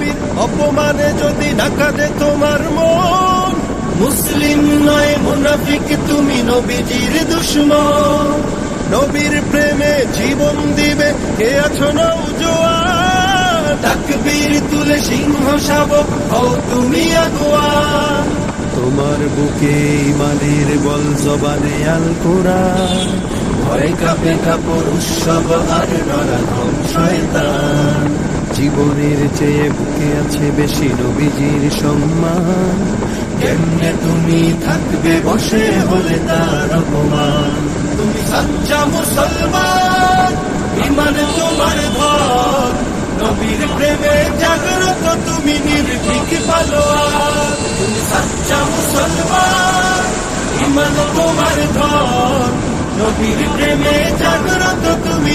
নবীর অপমানে যদি না দে তোমার মন, মুসলিম নয়, মুনাফিক তুমি নবীজির দুশ্মন। নবীর প্রেমে জীবন দিবে, কে আছো নৌজোয়ান তুলে সিংহ শাবক হও তুমি আগুয়া তোমার বুকে ইমানের বল জবানে আল কোরআন ভয় কাপে কাপড় উৎসব আর নরকম শয়তান জীবনের চেয়ে বুকে আছে বেশি নবীজির সম্মান। কেমনে তুমি থাকবে বসে হলে তার অপমান? তুমি সচ্চা মুসলমান, ইমান তোমার ঘর নবীর প্রেমে জাগ্রত তুমি নির্ভীক পালোয়ার তুমি সচ্চা মুসলমান, ইমান তোমার ঘর নবীর প্রেমে জাগ্রত তুমি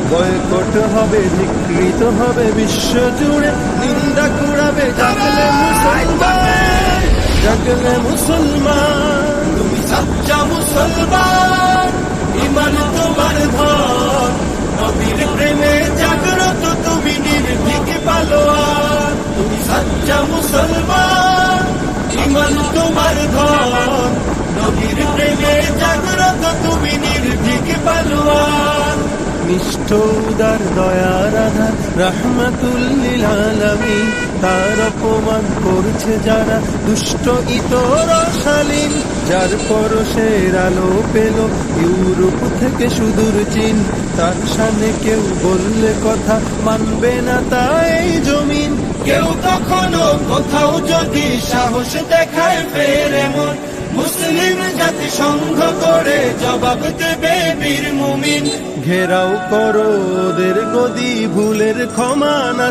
বয়কট হবে, বিকৃত হবে বিশ্ব জুড়ে নিন্দা কুড়াবে, জাগলে মুসলমান জাগলে মুসলমান। তুমি সচ্চা মুসলমান, ইমান তোমার ধর নবীর প্রেমে জাগ্রত তুমি নির্ভীক পালোয়ার তুমি সচ্চা মুসলমান, ইমান তোমার ঘর, নবীর প্রেমে নিষ্ঠ উদার দয়ার আধার রহমতুল্লিল তার অপমান করছে যারা দুষ্ট, ইতর শালীন যার পরশের আলো পেল ইউরোপ থেকে সুদূর চীন। তার সামনে কেউ বললে কথা মানবে না তাই জমিন। কেউ কখনো কোথাও যদি সাহস দেখায় মুসলিম জাতি করে জবাব দেবে বীর মুমিন। ঘেরাও করো ওদের গদি ভুলের ক্ষমা না